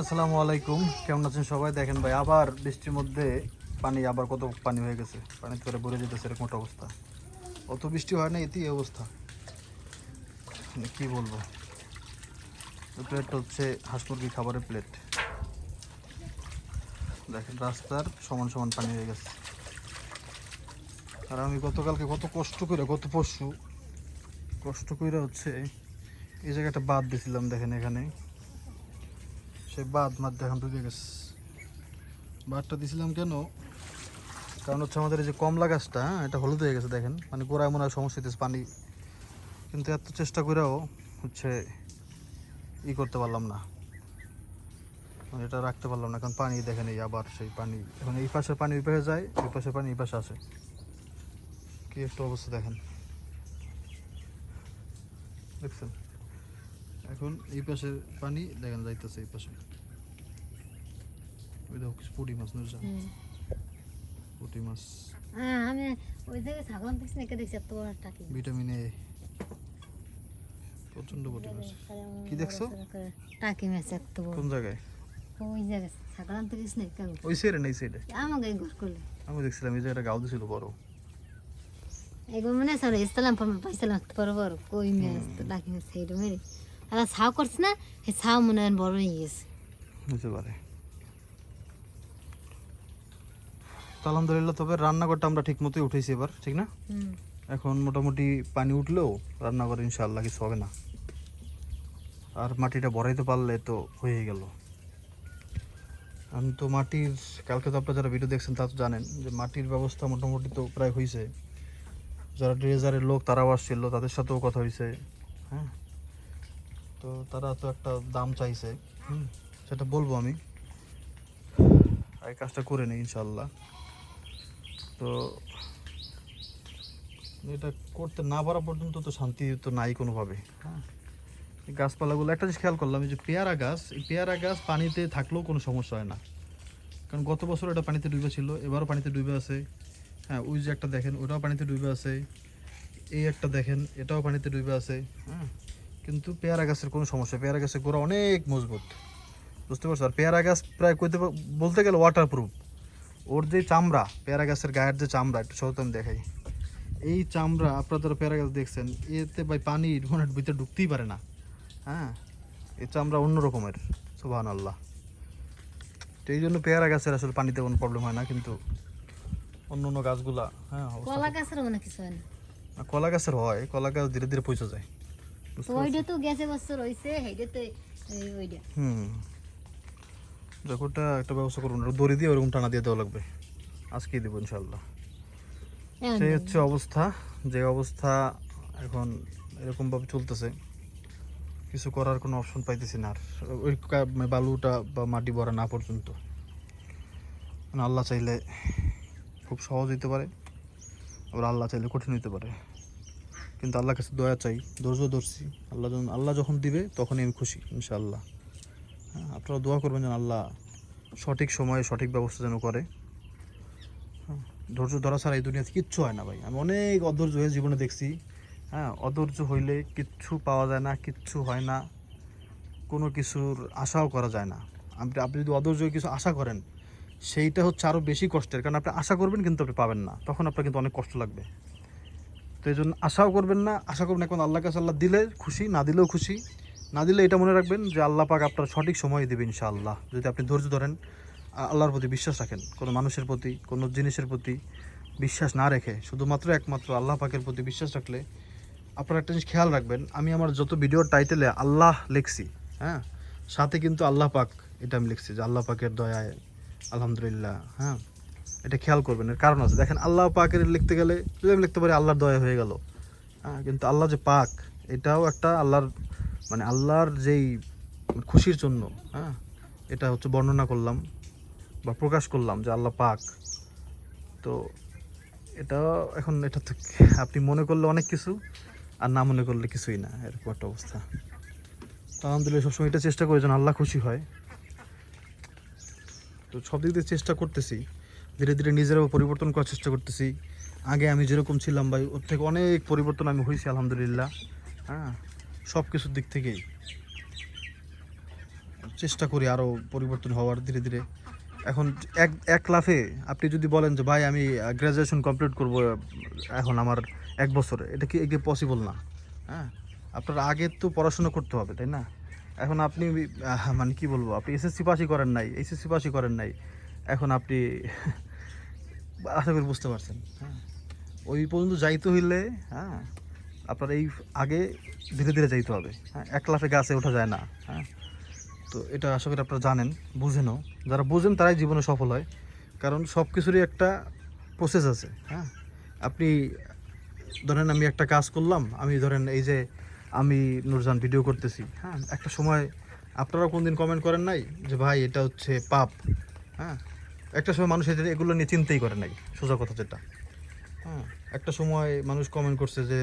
আসসালামু আলাইকুম। কেমন আছেন সবাই? দেখেন ভাই, আবার বৃষ্টির মধ্যে পানি, আবার কত পানি হয়ে গেছে। পানি করে ভরে যেতেছে এরকম একটা অবস্থা। অত বৃষ্টি হয় না, এতেই এই অবস্থা। মানে কি বলব? এই প্লেটটা হচ্ছে হাঁস মুরগি খাবারের প্লেট দেখেন, রাস্তার সমান সমান পানি হয়ে গেছে। আর আমি গতকালকে কত কষ্ট করে, গত পরশু, কষ্ট করে হচ্ছে এই জায়গাটা বাদ দিয়েছিলাম, দেখেন এখানে। সে বাদ মাদ দেখান ডুবে গেছে। বাদটা দিছিলাম কেন? কারণ হচ্ছে আমাদের এই যে কমলা গাছটা হ্যাঁ, এটা হলুদ হয়ে গেছে দেখেন। মানে গোড়ায় মনে হয় সমস্যা হইতেছে পানি। কিন্তু এত চেষ্টা করেও হচ্ছে ই করতে পারলাম না। মানে এটা রাখতে পারলাম না কারণ পানি দেখেন এই আবার সেই পানি। এখন এই পাশে পানি ওই পাশে যায় ওই পাশে পানি এই পাশে আসে কি একটা অবস্থা দেখেন। দেখছেন? এখন এই পাশে পানি দেখেন যাইতেছে এই পাশে। ওই দেখো কিছু পুঁটি মাছ নুরজান পুঁটি মাছ। হ্যাঁ আমি ওই জায়গায় ছাগল দেখছি না দেখছি এত বড় একটা ভিটামিন এ। প্রচণ্ড পুঁটি মাছ। কি দেখছ? টাকি মাছ এত বড়। কোন জায়গায়? ওই জায়গায় ছাগল আনতে গেছি না কেউ ওই সাইডে না এই সাইডে? আমাকে ঘর করলে। আমি দেখছিলাম এই জায়গাটা গাও দিছিল বড়। এগুলো মনে আছে ইসলাম পাইছিলাম বড় বড় কই মাছ টাকি মাছ সেইটা মেরে আর ছাও করছে না সেই ছাও মনে হয় বড় হয়ে গেছে হতে পারে তো আলহামদুলিল্লাহ তবে রান্নাঘরটা আমরা ঠিক মতোই উঠেছি এবার ঠিক না? এখন মোটামুটি পানি উঠলেও রান্নাঘরে ইনশাআল্লাহ কিছু হবে না। আর মাটিটা ভরাইতে পারলে তো হয়ে গেল। আমি তো মাটির কালকে তো আপনারা যারা ভিডিও দেখছেন তা তো জানেন যে মাটির ব্যবস্থা মোটামুটি তো প্রায় হয়েছে যারা ড্রেজারের লোক তারাও আসছিল তাদের সাথেও কথা হয়েছে হ্যাঁ? তো তারা তো একটা দাম চাইছে। হুম, সেটা বলব আমি। এই কাজটা করে নিই ইনশাল্লাহ তো এটা করতে না পারা পর্যন্ত তো শান্তি তো নাই কোনোভাবে। হ্যাঁ গাছপালাগুলো, একটা জিনিস খেয়াল করলাম যে পেয়ারা গাছ, এই পেয়ারা গাছ পানিতে থাকলেও কোনো সমস্যা হয় না। কারণ গত বছর এটা পানিতে ডুবে ছিল, এবারও পানিতে ডুবে আছে। হ্যাঁ ওই যে একটা দেখেন, ওটাও পানিতে ডুবে আছে। এই একটা দেখেন, এটাও পানিতে ডুবে আছে। হ্যাঁ কিন্তু পেয়ারা গাছের কোনো সমস্যা পেয়ারা গাছের গোড়া অনেক মজবুত। বুঝতে পারছ? আর পেয়ারা গাছ প্রায় কইতে বলতে গেলে ওয়াটার প্রুফ ওর যে চামড়া পেয়ারা গাছের গায়ের যে চামড়া একটু আমি দেখাই। এই চামড়া আপনারা যারা পেয়ারা গাছ দেখছেন এতে ভাই পানি মানে ভিতরে ঢুকতেই পারে না। হ্যাঁ? এই চামড়া অন্য রকমের সুবাহান আল্লাহ তো এই জন্য পেয়ারা গাছের আসলে পানিতে কোনো প্রবলেম হয় না কিন্তু অন্য অন্য গাছগুলা হ্যাঁ কলা গাছের কিছু হয় না। কলা গাছের হয় কলা গাছ ধীরে ধীরে পৌঁছে যায়? ওইটা তো গেছে বছর হয়েছে সেইটা তো ওইটা। হুম। যখনটা একটা ব্যবস্থা করুন দড়ি দিয়ে ওরকম টানা দিয়ে দেওয়া লাগবে। আজকেই দেবো ইনশাল্লাহ সেই হচ্ছে অবস্থা। যে অবস্থা এখন এরকমভাবে চলতেছে কিছু করার কোনো অপশন পাইতেছি না আর। ওই মানে বালুটা বা মাটি ভরা না পর্যন্ত। মানে আল্লাহ চাইলে খুব সহজ হইতে পারে আবার আল্লাহ চাইলে কঠিন হইতে পারে। কিন্তু আল্লাহর কাছে দয়া চাই ধৈর্য ধরছি। আল্লাহ যখন আল্লাহ যখন দিবে তখনই আমি খুশি ইনশাআল্লাহ। হ্যাঁ আপনারা দোয়া করবেন যেন আল্লাহ সঠিক সময়ে সঠিক ব্যবস্থা যেন করে। হ্যাঁ, ধৈর্য ধরা ছাড়া এই দুনিয়াতে কিচ্ছু হয় না ভাই। আমি অনেক অধৈর্য হয়ে জীবনে দেখছি। হ্যাঁ অধৈর্য হইলে কিচ্ছু পাওয়া যায় না কিচ্ছু হয় না। কোনো কিছুর আশাও করা যায় না। আপনি আপনি যদি অধৈর্য কিছু আশা করেন সেইটা হচ্ছে আরও বেশি কষ্টের। কারণ আপনি আশা করবেন কিন্তু আপনি পাবেন না। তখন আপনার কিন্তু অনেক কষ্ট লাগবে। তো এই জন্য আশাও করবেন না, আশা করবেন এখন আল্লাহ কাছে আল্লাহ দিলে খুশি, না দিলেও খুশি। না দিলে এটা মনে রাখবেন যে আল্লাহ পাক আপনার সঠিক সময় দেবে ইনশাআল্লাহ। যদি আপনি ধৈর্য ধরেন আল্লাহর প্রতি বিশ্বাস রাখেন, কোনো মানুষের প্রতি, কোনো জিনিসের প্রতি বিশ্বাস না রেখে, শুধুমাত্র একমাত্র আল্লাহ পাকের প্রতি বিশ্বাস রাখলে আপনারা একটা জিনিস খেয়াল রাখবেন, আমি আমার যত ভিডিওর টাইটেলে আল্লাহ লিখছি হ্যাঁ সাথে কিন্তু আল্লাহ পাক এটা আমি লিখছি যে আল্লাহ পাকের দয়ায়, আলহামদুলিল্লাহ হ্যাঁ। এটা খেয়াল করবেন, এর কারণ আছে। দেখেন, আল্লাহ পাকের লিখতে গেলে, যদি আমি লিখতে পারি আল্লাহর দয়া হয়ে গেল হ্যাঁ কিন্তু আল্লাহ যে পাক, এটাও একটা আল্লাহর মানে আল্লাহর যেই খুশির জন্য হ্যাঁ এটা হচ্ছে বর্ণনা করলাম বা প্রকাশ করলাম যে আল্লাহ পাক। তো এটা এখন এটা তো আপনি মনে করলে অনেক কিছু, আর না মনে করলে কিছুই না, এরকম একটা অবস্থা। তো আলহামদুলিল্লাহ, সবসময় এটা চেষ্টা করি যেন আল্লাহ খুশি হয়। তো সব দিক দিয়ে চেষ্টা করতেছি। ধীরে ধীরে নিজেরাও পরিবর্তন করার চেষ্টা করতেছি। আগে আমি যেরকম ছিলাম ভাই, ওর থেকে অনেক পরিবর্তন আমি হয়েছি আলহামদুলিল্লাহ। হ্যাঁ সব কিছুর দিক থেকেই। চেষ্টা করি আরও পরিবর্তন হওয়ার ধীরে ধীরে। এখন এক এক লাফে আপনি যদি বলেন যে, ভাই, আমি গ্র্যাজুয়েশন কমপ্লিট করব এখন আমার এক বছরে, এটা কি এগে পসিবল না। হ্যাঁ আপনার আগে তো পড়াশোনা করতে হবে, তাই না? এখন আপনি মানে কি বলব, আপনি এসএসসি পাসই করেন নাই এইচএসসি পাসই করেন নাই। এখন আপনি আশা করি বুঝতে পারছেন হ্যাঁ। ওই পর্যন্ত যাইতে হইলে হ্যাঁ আপনার এই আগে ধীরে ধীরে যাইতে হবে হ্যাঁ। এক লাফে গাছে ওঠা যায় না হ্যাঁ। তো এটা আশা করি আপনারা জানেন, বুঝেনও। যারা বুঝেন তারাই জীবনে সফল হয়, কারণ সব কিছুরই একটা প্রসেস আছে হ্যাঁ। আপনি ধরেন আমি একটা কাজ করলাম, আমি ধরেন এই যে আমি নুরজান ভিডিও করতেছি হ্যাঁ। একটা সময় আপনারা কোনদিন কমেন্ট করেন নাই যে, ভাই, এটা হচ্ছে পাপ। হ্যাঁ? একটা সময় মানুষ এগুলো নিয়ে চিন্তাই করে নাই, সোজা কথা যেটা। হ্যাঁ? একটা সময় মানুষ কমেন্ট করছে যে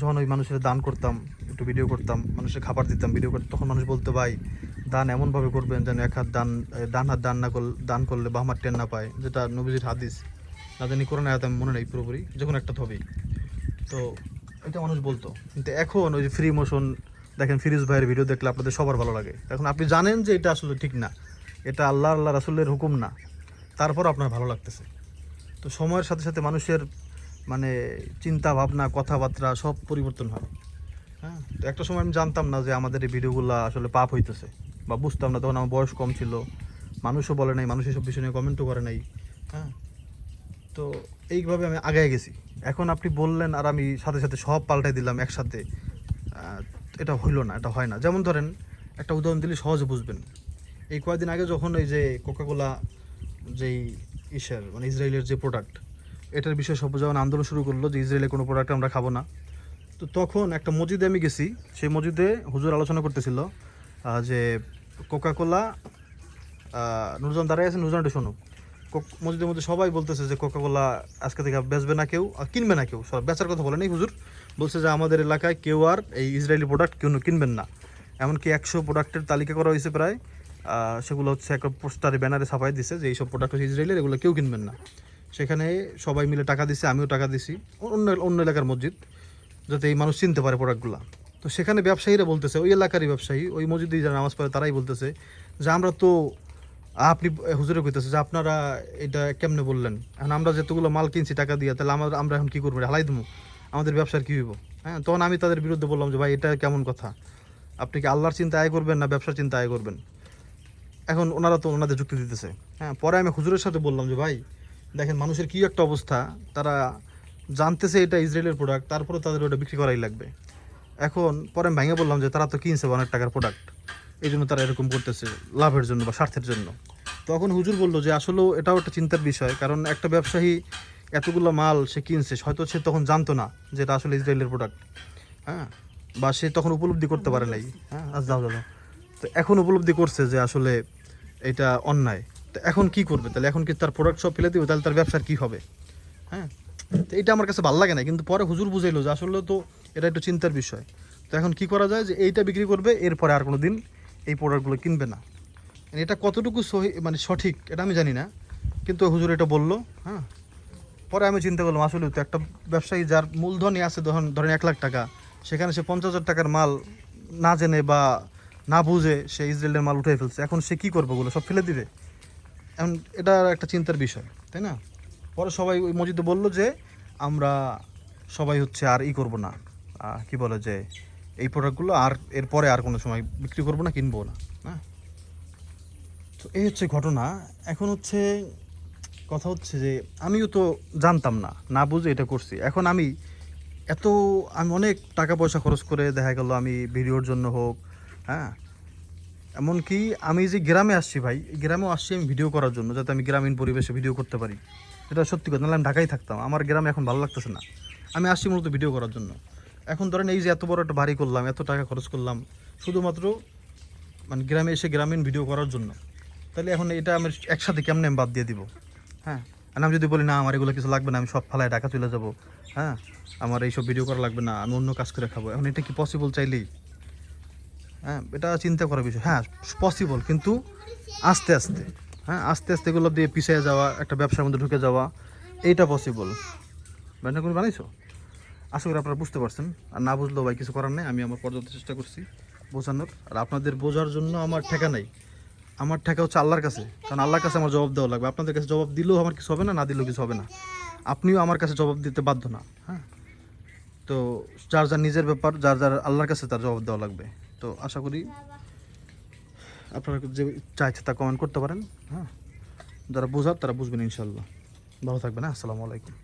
যখন ওই মানুষের দান করতাম, একটু ভিডিও করতাম, মানুষের খাবার দিতাম ভিডিও করতাম, তখন মানুষ বলতো, ভাই, দান এমনভাবে করবেন যেন এক হাত দান ডান হাত দান না করলে দান করলে বা আমার টেন না পায়। যেটা নবীজির হাদিস। না জানি কোরআন আয়াত আমি মনে নেই পুরোপুরি, যে কোনো একটা হবেই। তো এটা মানুষ বলতো। কিন্তু এখন ওই যে ফ্রি মোশন দেখেন ফিরিজ ভাইয়ের ভিডিও দেখলে আপনাদের সবার ভালো লাগে। এখন আপনি জানেন যে এটা আসলে ঠিক না। এটা আল্লাহ আল্লাহ রাসুলের হুকুম না। তারপর আপনার ভালো লাগতেছে। তো সময়ের সাথে সাথে মানুষের মানে চিন্তা ভাবনা, কথাবার্তা সব পরিবর্তন হয়। হ্যাঁ তো একটা সময় আমি জানতাম না যে আমাদের এই ভিডিওগুলো আসলে পাপ হইতেছে বা বুঝতাম না, তখন আমার বয়স কম ছিল। মানুষও বলে নাই, মানুষ এসব বিষয় নিয়ে কমেন্টও করে নাই। হ্যাঁ তো এইভাবে আমি আগায় গেছি। এখন আপনি বললেন আর আমি সাথে সাথে সব পাল্টাই দিলাম একসাথে। এটা হইল না, এটা হয় না। যেমন ধরেন, একটা উদাহরণ দিলে সহজে বুঝবেন। এই কয়েকদিন আগে যখন এই যে কোকাকোলা যেই ইসের মানে ইসরায়েলের যে প্রোডাক্ট এটার বিষয়ে সব যখন আন্দোলন শুরু করল যে ইসরায়েলের কোনো প্রোডাক্ট আমরা খাব না, তো তখন একটা মসজিদে আমি গেছি, সেই মসজিদে হুজুর আলোচনা করতেছিল যে কোকাকোলা নুরজন দাঁড়ায় আছে নুরজন একটু শোনো মসজিদের মধ্যে সবাই বলতেছে যে কোকাকোলা আজকে থেকে বেচবে না কেউ, আর কিনবে না কেউ। সব বেচার কথা বলে নেই হুজুর। বলছে যে আমাদের এলাকায় কেউ আর এই ইসরায়েলি প্রোডাক্ট কেউ কিনবেন না। এমনকি একশো প্রোডাক্টের তালিকা করা হয়েছে প্রায়। সেগুলো হচ্ছে একটা পোস্টারে ব্যানারে ছাপাই দিছে যে এইসব প্রোডাক্ট হচ্ছে ইসরায়েলের এগুলো কেউ কিনবেন না। সেখানে সবাই মিলে টাকা দিছে, আমিও টাকা দিছি। অন্য অন্য এলাকার মসজিদ, যাতে এই মানুষ চিনতে পারে প্রোডাক্টগুলো তো সেখানে ব্যবসায়ীরা বলতেছে, ওই এলাকারই ব্যবসায়ী, ওই মসজিদে যারা নামাজ পড়ে তারাই বলতেছে যে, আমরা তো, আপনি, হুজুরে কইতেছে যে, আপনারা এটা কেমনে বললেন? এখন আমরা যেতগুলো মাল কিনছি টাকা দিয়ে, তাহলে আমরা আমরা এখন কী করব? হালাই দেবো আমাদের ব্যবসার কী হইব? হ্যাঁ তখন আমি তাদের বিরুদ্ধে বললাম যে, ভাই, এটা কেমন কথা? আপনি কি আল্লাহর চিন্তা আয় করবেন না ব্যবসার চিন্তা আয় করবেন? এখন ওনারা তো ওনাদের যুক্তি দিতেছে। হ্যাঁ পরে আমি হুজুরের সাথে বললাম যে, ভাই, দেখেন মানুষের কি একটা অবস্থা, তারা জানতেছে এটা ইসরায়েলের প্রোডাক্ট তারপরে তাদের ওটা বিক্রি করাই লাগবে। এখন পরে আমি ভেঙে বললাম যে, তারা তো কিনছে অনেক টাকার প্রোডাক্ট এই জন্য তারা এরকম করতেছে লাভের জন্য বা স্বার্থের জন্য। তখন হুজুর বলল যে, আসলেও এটাও একটা চিন্তার বিষয়, কারণ একটা ব্যবসায়ী এতগুলো মাল সে কিনছে, হয়তো সে তখন জানতো না যে এটা আসলে ইসরায়েলের প্রোডাক্ট হ্যাঁ বা সে তখন উপলব্ধি করতে পারে নাই। হ্যাঁ আজ যাও যাও তো এখন উপলব্ধি করছে যে, আসলে এটা অন্যায়। তো এখন কি করবে? তাহলে এখন কি তার প্রোডাক্ট সব ফেলে দিবে? তাহলে তার ব্যবসার কি হবে? হ্যাঁ? তো এটা আমার কাছে ভালো লাগে না। কিন্তু পরে হুজুর বুঝাইলো যে আসলে তো এটা একটু চিন্তার বিষয়। তো এখন কি করা যায়? যে এইটা বিক্রি করবে, এরপরে আর কোনো দিন এই প্রোডাক্টগুলো কিনবে না। এটা কতটুকু সহি মানে সঠিক, এটা আমি জানি না। কিন্তু হুজুর এটা বলল হ্যাঁ? পরে আমি চিন্তা করলাম, আসলে তো একটা ব্যবসায়ী যার মূলধনই আছে, ধরেন ধরেন এক লাখ টাকা, সেখানে সে পঞ্চাশ হাজার টাকার মাল না জেনে বা না বুঝে সে ইসরায়েলের মাল উঠে ফেলছে। এখন সে কি করবে ওগুলো? সব ফেলে দিবে? এখন এটা একটা চিন্তার বিষয়, তাই না? পরে সবাই ওই মসজিদে বলল যে, আমরা সবাই হচ্ছে আর ই করব না। কি বলে যে, এই প্রোডাক্টগুলো আর এরপরে আর কোনো সময় বিক্রি করব না, কিনবো না। হ্যাঁ তো এই হচ্ছে ঘটনা। এখন হচ্ছে কথা হচ্ছে যে, আমিও তো জানতাম না না বুঝে এটা করছি। এখন আমি এত, আমি অনেক টাকা পয়সা খরচ করে দেখা গেল, আমি ভিডিওর জন্য হোক হ্যাঁ। এমনকি আমি যে গ্রামে আসছি ভাই গ্রামেও আসছি আমি ভিডিও করার জন্য, যাতে আমি গ্রামীণ পরিবেশে ভিডিও করতে পারি। এটা সত্যি কথা, নাহলে আমি ঢাকায় থাকতাম, আমার গ্রামে এখন ভালো লাগতেছে না। আমি আসছি মূলত ভিডিও করার জন্য। এখন ধরেন এই যে এত বড় একটা বাড়ি করলাম, এত টাকা খরচ করলাম, শুধুমাত্র মানে গ্রামে এসে গ্রামীণ ভিডিও করার জন্য। তাহলে এখন এটা আমি একসাথে কেমনে আমি বাদ দিয়ে দিব? হ্যাঁ। আমি যদি বলি, না, আমার এগুলো কিছু লাগবে না, আমি সব ফালায় ঢাকা চলে যাব। হ্যাঁ। আমার এইসব ভিডিও করা লাগবে না, আমি অন্য কাজ করে খাব। এখন এটা কি পসিবল চাইলেই? হ্যাঁ এটা চিন্তা করার বিষয়। হ্যাঁ পসিবল কিন্তু আস্তে আস্তে হ্যাঁ আস্তে আস্তে এগুলো দিয়ে পিছিয়ে যাওয়া, একটা ব্যবসার মধ্যে ঢুকে যাওয়া, এইটা পসিবল ব্যান্ডা করে বানাইছো আশা করি আপনারা বুঝতে পারছেন। আর না বুঝলেও ভাই কিছু করার নেই, আমি আমার পর্যাপ্ত চেষ্টা করছি বোঝানোর। আর আপনাদের বোঝার জন্য আমার ঠেকা নাই। আমার ঠেকা হচ্ছে আল্লাহর কাছে, কারণ আল্লাহর কাছে আমার জবাব দেওয়া লাগবে। আপনাদের কাছে জবাব দিলেও আমার কিছু হবে না না দিলেও কিছু হবে না। আপনিও আমার কাছে জবাব দিতে বাধ্য না হ্যাঁ। তো যার যার নিজের ব্যাপার, যার যার আল্লাহর কাছে তার জবাব দেওয়া লাগবে। তো আশা করি আপনারা যে চাইছে তা কমেন্ট করতে পারেন হ্যাঁ? যারা বোঝার তারা বুঝবেন ইনশাল্লাহ ভালো থাকবেন হ্যাঁ? আসসালামু আলাইকুম।